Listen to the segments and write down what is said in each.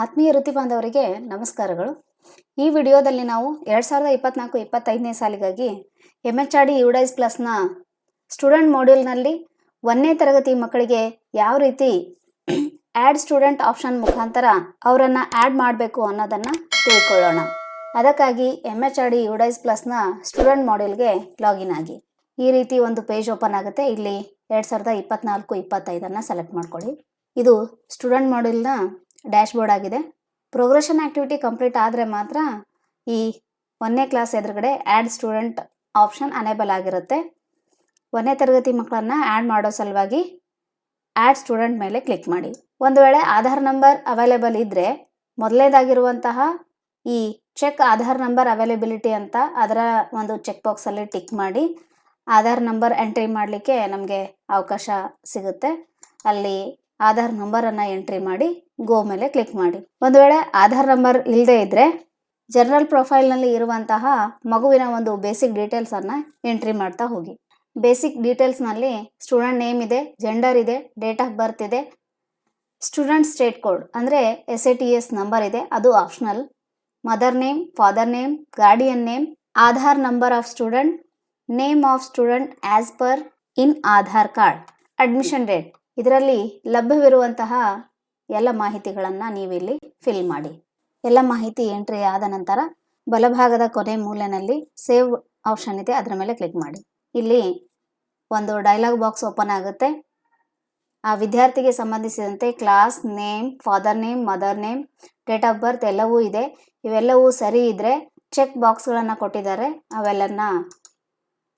ಆತ್ಮೀಯ ವೃತ್ತಿ ಬಾಂಧವರಿಗೆ ನಮಸ್ಕಾರಗಳು. ಈ ವಿಡಿಯೋದಲ್ಲಿ ನಾವು ಎರಡು ಸಾವಿರದ ಇಪ್ಪತ್ನಾಲ್ಕು ಇಪ್ಪತ್ತೈದನೇ ಸಾಲಿಗಾಗಿ M H R D UDISE ಪ್ಲಸ್ನ student ಮಾಡ್ಯೂಲ್ನಲ್ಲಿ ಒಂದನೇ ತರಗತಿ ಮಕ್ಕಳಿಗೆ ಯಾವ ರೀತಿ ಆ್ಯಡ್ ಸ್ಟೂಡೆಂಟ್ ಆಪ್ಷನ್ ಮುಖಾಂತರ ಅವರನ್ನು ಆ್ಯಡ್ ಮಾಡಬೇಕು ಅನ್ನೋದನ್ನು ತಿಳ್ಕೊಳ್ಳೋಣ. ಅದಕ್ಕಾಗಿ M H R D UDISE ಪ್ಲಸ್ನ student ಮಾಡ್ಯೂಲ್ಗೆ ಲಾಗಿನ್ ಆಗಿ. ಈ ರೀತಿ ಒಂದು ಪೇಜ್ ಓಪನ್ ಆಗುತ್ತೆ. ಇಲ್ಲಿ ಎರಡು ಸಾವಿರದ ಇಪ್ಪತ್ನಾಲ್ಕು ಇಪ್ಪತ್ತೈದನ್ನು ಸೆಲೆಕ್ಟ್ ಮಾಡ್ಕೊಳ್ಳಿ. ಇದು ಸ್ಟೂಡೆಂಟ್ ಮಾಡ್ಯೂಲ್ನ ಡ್ಯಾಶ್ ಬೋರ್ಡ್ ಆಗಿದೆ. ಪ್ರೋಗ್ರೆಷನ್ ಆ್ಯಕ್ಟಿವಿಟಿ ಕಂಪ್ಲೀಟ್ ಆದರೆ ಮಾತ್ರ ಈ ಒಂದನೇ ಕ್ಲಾಸ್ ಎದುರುಗಡೆ ಆ್ಯಡ್ ಸ್ಟೂಡೆಂಟ್ ಆಪ್ಷನ್ ಅನೇಬಲ್ ಆಗಿರುತ್ತೆ. ಒಂದನೇ ತರಗತಿ ಮಕ್ಕಳನ್ನು ಆ್ಯಡ್ ಮಾಡೋ ಸಲುವಾಗಿ ಆ್ಯಡ್ ಸ್ಟೂಡೆಂಟ್ ಮೇಲೆ ಕ್ಲಿಕ್ ಮಾಡಿ. ಒಂದು ವೇಳೆ ಆಧಾರ್ ನಂಬರ್ ಅವೈಲೇಬಲ್ ಇದ್ದರೆ ಮೊದಲನೇದಾಗಿರುವಂತಹ ಈ ಚೆಕ್ ಆಧಾರ್ ನಂಬರ್ ಅವೈಲೇಬಿಲಿಟಿ ಅಂತ ಅದರ ಒಂದು ಚೆಕ್ ಬಾಕ್ಸಲ್ಲಿ ಟಿಕ್ ಮಾಡಿ ಆಧಾರ್ ನಂಬರ್ ಎಂಟ್ರಿ ಮಾಡಲಿಕ್ಕೆ ನಮಗೆ ಅವಕಾಶ ಸಿಗುತ್ತೆ. ಅಲ್ಲಿ ಆಧಾರ್ ನಂಬರನ್ನು ಎಂಟ್ರಿ ಮಾಡಿ ಗೋ ಮೇಲೆ ಕ್ಲಿಕ್ ಮಾಡಿ. ಒಂದು ವೇಳೆ ಆಧಾರ್ ನಂಬರ್ ಇಲ್ಲದೆ ಇದ್ದರೆ ಜನರಲ್ ಪ್ರೊಫೈಲ್ನಲ್ಲಿ ಇರುವಂತಹ ಮಗುವಿನ ಒಂದು ಬೇಸಿಕ್ ಡೀಟೇಲ್ಸನ್ನು ಎಂಟ್ರಿ ಮಾಡ್ತಾ ಹೋಗಿ. ಬೇಸಿಕ್ ಡೀಟೇಲ್ಸ್ನಲ್ಲಿ ಸ್ಟೂಡೆಂಟ್ ನೇಮ್ ಇದೆ ಜೆಂಡರ್ ಇದೆ ಡೇಟ್ ಆಫ್ ಬರ್ತ್ ಇದೆ ಸ್ಟೂಡೆಂಟ್ ಸ್ಟೇಟ್ ಕೋಡ್ ಅಂದರೆ S A T S number ಇದೆ, ಅದು optional mother name father name guardian name Aadhaar number of student name of student as per in Aadhaar card admission date ಇದರಲ್ಲಿ ಲಭ್ಯವಿರುವಂತಹ ಎಲ್ಲ ಮಾಹಿತಿಗಳನ್ನು ನೀವಿಲ್ಲಿ fill ಮಾಡಿ. ಎಲ್ಲ ಮಾಹಿತಿ ಎಂಟ್ರಿ ಆದ ನಂತರ ಬಲಭಾಗದ ಕೊನೆ ಮೂಲೆಯಲ್ಲಿ ಸೇವ್ ಆಪ್ಷನ್ ಇದೆ, ಅದರ ಮೇಲೆ ಕ್ಲಿಕ್ ಮಾಡಿ. ಇಲ್ಲಿ ಒಂದು ಡೈಲಾಗ್ ಬಾಕ್ಸ್ ಓಪನ್ ಆಗುತ್ತೆ. ಆ ವಿದ್ಯಾರ್ಥಿಗೆ ಸಂಬಂಧಿಸಿದಂತೆ class name father name mother name date of birth ಎಲ್ಲವೂ ಇದೆ. ಇವೆಲ್ಲವೂ ಸರಿ ಇದ್ದರೆ ಚೆಕ್ ಬಾಕ್ಸ್ಗಳನ್ನು ಕೊಟ್ಟಿದ್ದಾರೆ. ಅವೆಲ್ಲನ್ನ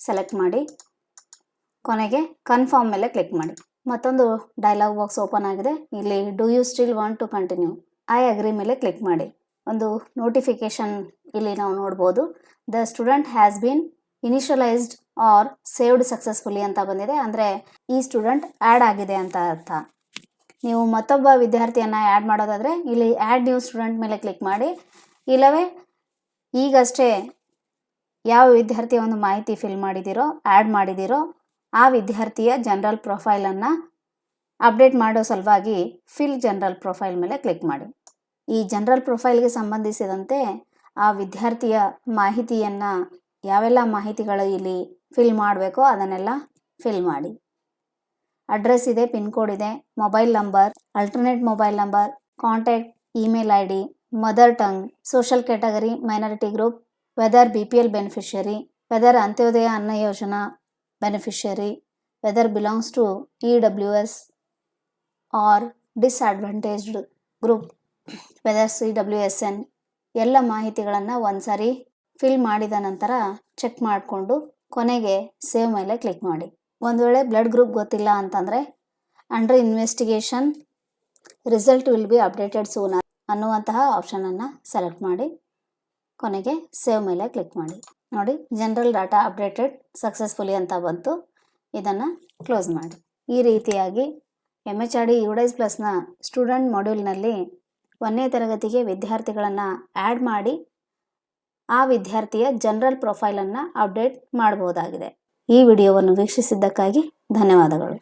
ಸೆಲೆಕ್ಟ್ ಮಾಡಿ. ಕೊನೆಗೆ ಕನ್ಫರ್ಮ್ ಮೇಲೆ ಕ್ಲಿಕ್ ಮಾಡಿ. ಮತ್ತೊಂದು ಡೈಲಾಗ್ ಬಾಕ್ಸ್ ಓಪನ್ ಆಗಿದೆ. ಇಲ್ಲಿ do you still want to continue I agree ಮೇಲೆ ಕ್ಲಿಕ್ ಮಾಡಿ. ಒಂದು ನೋಟಿಫಿಕೇಶನ್ ಇಲ್ಲಿ ನಾವು ನೋಡ್ಬೋದು. The student has been initialised or saved successfully ಅಂತ ಬಂದಿದೆ. ಅಂದರೆ, ಈ ಸ್ಟೂಡೆಂಟ್ ಆ್ಯಡ್ ಆಗಿದೆ ಅಂತ ಅರ್ಥ. ನೀವು ಮತ್ತೊಬ್ಬ ವಿದ್ಯಾರ್ಥಿಯನ್ನು ಆ್ಯಡ್ ಮಾಡೋದಾದರೆ, ಇಲ್ಲಿ ಆ್ಯಡ್ ನ್ಯೂ ಸ್ಟೂಡೆಂಟ್ ಮೇಲೆ ಕ್ಲಿಕ್ ಮಾಡಿ. ಇಲ್ಲವೇ, ಈಗಷ್ಟೇ ಯಾವ ವಿದ್ಯಾರ್ಥಿಯ ಒಂದು ಮಾಹಿತಿ ಫಿಲ್ ಮಾಡಿದ್ದೀರೋ ಆ್ಯಡ್ ಮಾಡಿದ್ದೀರೋ ಆ ವಿದ್ಯಾರ್ಥಿಯ ಜನರಲ್ ಪ್ರೊಫೈಲನ್ನು ಅಪ್ಡೇಟ್ ಮಾಡೋ ಸಲುವಾಗಿ ಫಿಲ್ ಜನರಲ್ ಪ್ರೊಫೈಲ್ ಮೇಲೆ ಕ್ಲಿಕ್ ಮಾಡಿ. ಈ ಜನರಲ್ ಪ್ರೊಫೈಲ್ಗೆ ಸಂಬಂಧಿಸಿದಂತೆ ಆ ವಿದ್ಯಾರ್ಥಿಯ ಮಾಹಿತಿಯನ್ನು ಯಾವೆಲ್ಲ ಮಾಹಿತಿಗಳು ಇಲ್ಲಿ ಫಿಲ್ ಮಾಡಬೇಕೋ ಅದನ್ನೆಲ್ಲ ಫಿಲ್ ಮಾಡಿ. ಅಡ್ರೆಸ್ ಇದೆ ಪಿನ್ ಕೋಡ್ ಇದೆ mobile number alternate mobile number contact email I D mother tongue social category minority group whether B P L beneficiary whether Antyodaya Anna Yojana W S R disadvantaged group whether C W S N ಎಲ್ಲ ಮಾಹಿತಿಗಳನ್ನು ಒಂದ್ಸರಿ fill ಮಾಡಿದ ನಂತರ check ಮಾಡಿಕೊಂಡು ಕೊನೆಗೆ save ಮೇಲೆ click ಮಾಡಿ. ಒಂದು ವೇಳೆ ಬ್ಲಡ್ ಗ್ರೂಪ್ ಗೊತ್ತಿಲ್ಲ ಅಂತಂದರೆ under investigation result will be updated soon ಅನ್ನುವಂತಹ ಆಪ್ಷನನ್ನು ಸೆಲೆಕ್ಟ್ ಮಾಡಿ, ಕೊನೆಗೆ ಸೇವ್ ಮೇಲೆ ಕ್ಲಿಕ್ ಮಾಡಿ. ನೋಡಿ ಜನರಲ್ ಡಾಟಾ ಅಪ್ಡೇಟೆಡ್ ಸಕ್ಸಸ್ಫುಲಿ ಅಂತ ಬಂತು. ಇದನ್ನು ಕ್ಲೋಸ್ ಮಾಡಿ. ಈ ರೀತಿಯಾಗಿ M H R D UDISE ಪ್ಲಸ್ನ student ಮಾಡ್ಯೂಲ್ನಲ್ಲಿ ಒಂದನೇ ತರಗತಿಗೆ ವಿದ್ಯಾರ್ಥಿಗಳನ್ನು ಆ್ಯಡ್ ಮಾಡಿ, ಆ ವಿದ್ಯಾರ್ಥಿಯ ಜನರಲ್ ಪ್ರೊಫೈಲನ್ನು ಅಪ್ಡೇಟ್ ಮಾಡಬಹುದಾಗಿದೆ ಈ ವಿಡಿಯೋವನ್ನು ವೀಕ್ಷಿಸಿದ್ದಕ್ಕಾಗಿ ಧನ್ಯವಾದಗಳು.